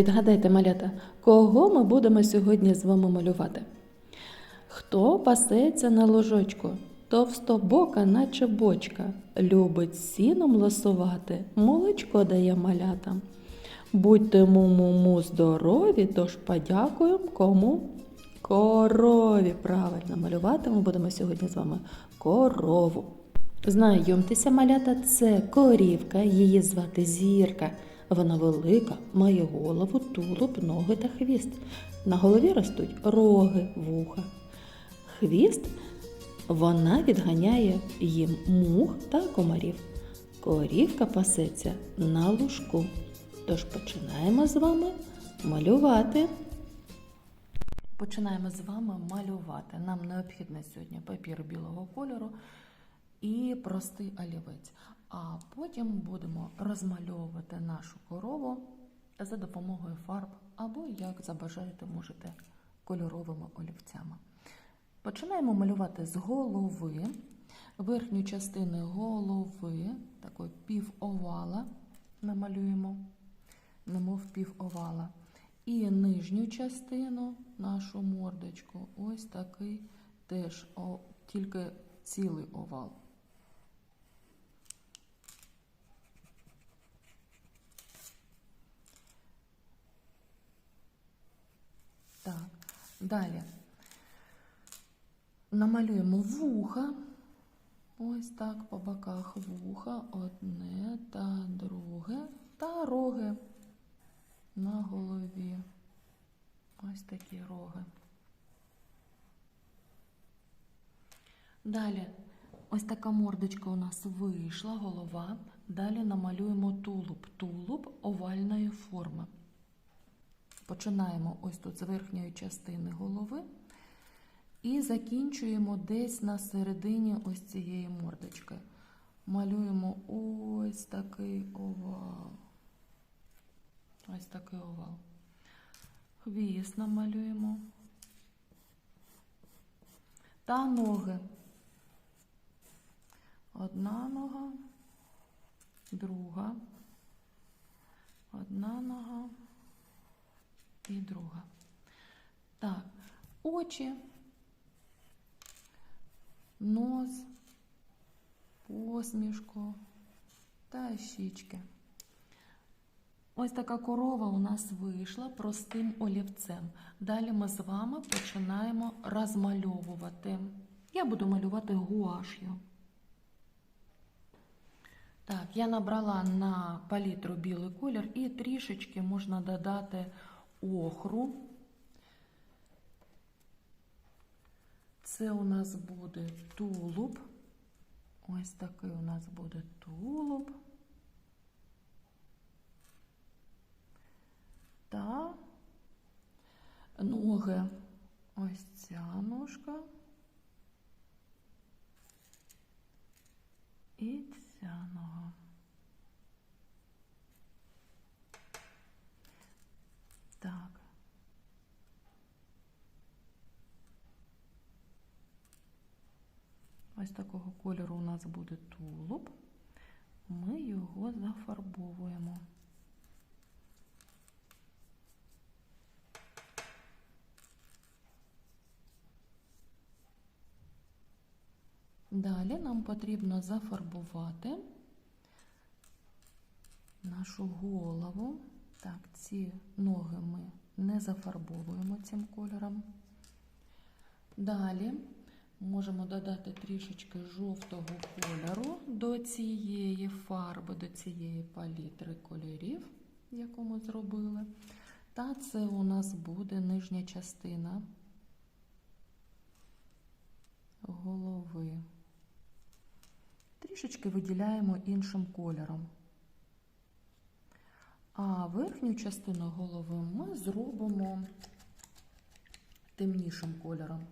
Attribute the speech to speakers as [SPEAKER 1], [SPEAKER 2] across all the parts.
[SPEAKER 1] відгадайте, малята, кого ми будемо сьогодні з вами малювати? Хто пасеться на ложочку? Товстобока, наче бочка, любить сіном ласувати, молочко дає малятам. Будьте му-му-му здорові, тож подякуємо кому? Корові. Правильно, малювати ми будемо сьогодні з вами корову. Знайомтеся, малята, це корівка, її звати зірка. Вона велика, має голову, тулуб, ноги та хвіст. На голові ростуть роги, вуха. Хвіст вона відганяє їм мух та комарів. Корівка пасеться на лужку. Тож починаємо з вами малювати. Починаємо з вами малювати. Нам необхідно сьогодні папір білого кольору і простий олівець. А потім будемо розмальовувати нашу корову за допомогою фарб або, як забажаєте, можете кольоровими олівцями. Починаємо малювати з голови, верхню частину голови, такої півовала намалюємо, немов півовала. І нижню частину, нашу мордочку, ось такий теж о, тільки цілий овал. Так, далі. Намалюємо вуха. Ось так по боках вуха, одне та друге, та роги на голові. Ось такі роги. Далі, ось така мордочка у нас вийшла, голова. Далі намалюємо тулуб. Тулуб овальної форми. Починаємо ось тут з верхньої частини голови. І закінчуємо десь на середині ось цієї мордочки. Малюємо ось такий овал. Ось такий овал. Хвіст намалюємо. Та ноги. Одна нога, друга, одна нога і друга. Так, очі нос, посмішку та щічки. Ось така корова у нас вийшла простим олівцем. Далі ми з вами починаємо розмальовувати. Я буду малювати гуаш'ю. Так, я набрала на палітру білий колір і трішечки можна додати охру. Це у нас буде тулуб. Ось такий у нас буде тулуб. Та ноги. Ось ця ножка. І ця нога. Так. Ось такого кольору у нас буде тулуб. Ми його зафарбовуємо. Далі нам потрібно зафарбувати нашу голову. Так, ці ноги ми не зафарбовуємо цим кольором. Далі можемо додати трішечки жовтого кольору до цієї фарби, до цієї палітри кольорів, яку ми зробили. Та це у нас буде нижня частина голови. Трішечки виділяємо іншим кольором. А верхню частину голови ми зробимо темнішим кольором.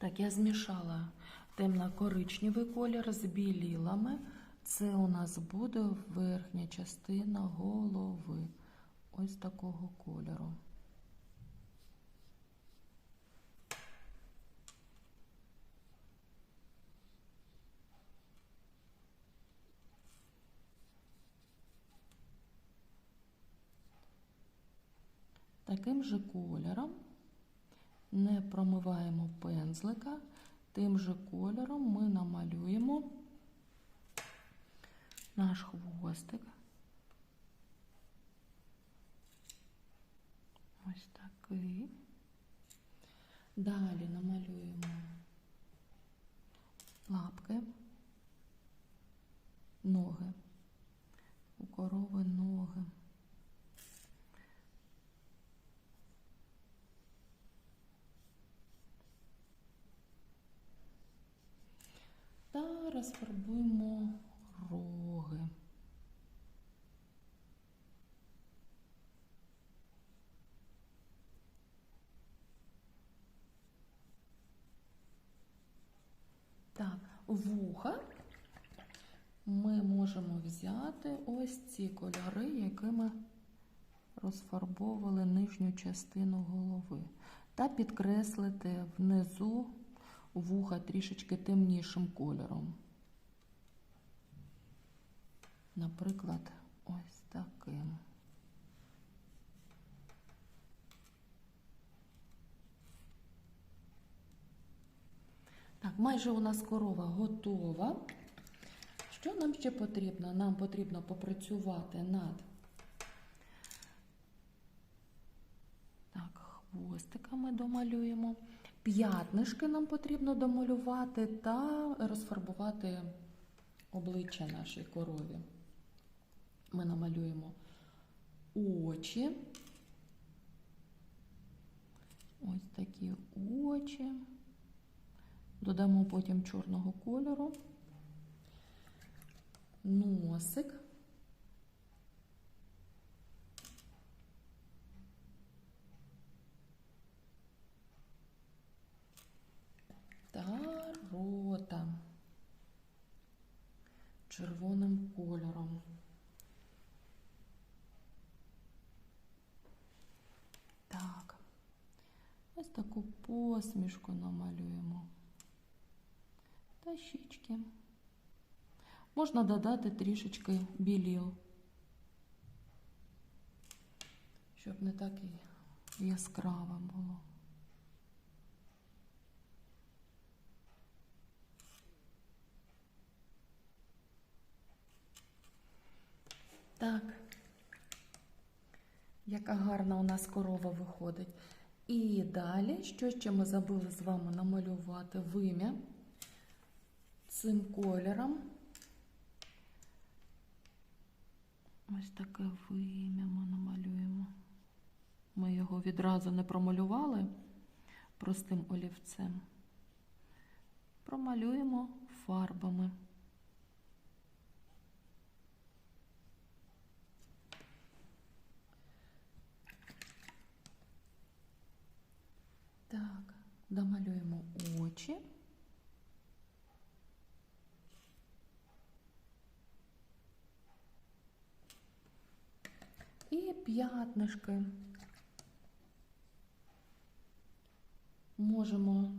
[SPEAKER 1] Так, я змішала темно-коричневий колір з білілами. Це у нас буде верхня частина голови. Ось такого кольору. Таким же кольором не промиваємо пензлика, тим же кольором ми намалюємо наш хвостик. Ось такий. Далі намалюємо лапки, ноги. У корови ноги. Та розфарбуємо роги. Так, вуха ми можемо взяти ось ці кольори, якими розфарбовували нижню частину голови, та підкреслити внизу вуха трішечки темнішим кольором. Наприклад, ось таким. Так, майже у нас корова готова. Що нам ще потрібно? Нам потрібно попрацювати над так, хвостиками домалюємо. П'ятнишки нам потрібно домалювати та розфарбувати обличчя нашій корові. Ми намалюємо очі. Ось такі очі. Додамо потім чорного кольору. Носик. Та рота червоним кольором. Так, ось таку посмішку намалюємо. Та щічки. Можна додати трішечки біліл, щоб не так і яскраво було. Так, яка гарна у нас корова виходить. І далі, що ще ми забули з вами намалювати вим'я цим кольором. Ось таке вим'я ми намалюємо. Ми його відразу не промалювали простим олівцем. Промалюємо фарбами. Так, домалюємо очі. І п'ятнишки. Можемо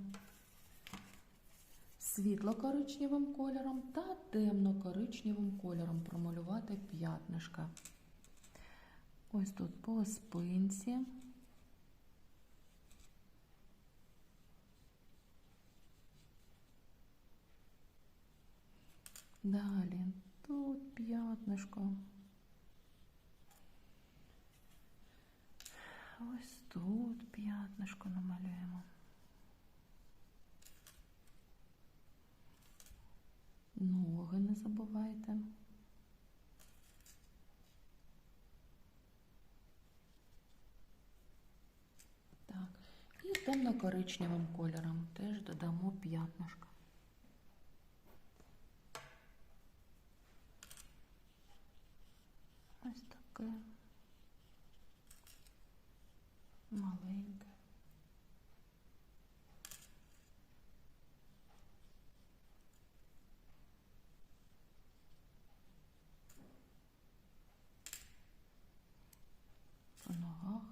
[SPEAKER 1] світло-коричневим кольором та темно-коричневим кольором промалювати п'ятнишка. Ось тут по спинці. Далі тут п'ятнишко. Ось тут п'ятнишко намалюємо. Ноги не забувайте. Так, і темно-коричневим кольором теж додамо п'ятнишко. Таке маленьке. По ногах.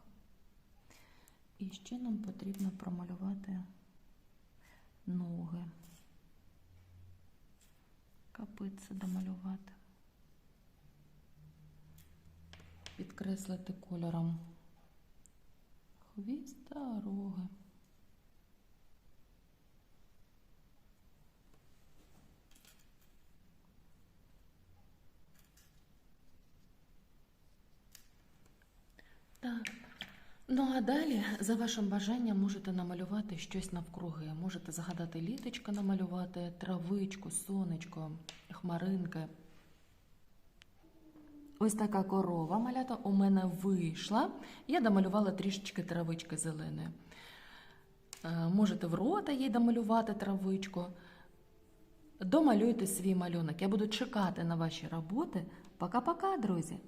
[SPEAKER 1] І ще нам потрібно промалювати ноги. Капиці домалювати. Підкреслити кольором Хвіст та роги. Так. Ну а далі, за вашим бажанням, можете намалювати щось навкруги. Можете загадати літочка намалювати, травичку, сонечко, хмаринки. Ось така корова малята у мене вийшла. Я домалювала трішечки травички зеленої. Е, Можете в рота їй домалювати травичку. Домалюйте свій малюнок. Я буду чекати на ваші роботи. Пока-пока, друзі!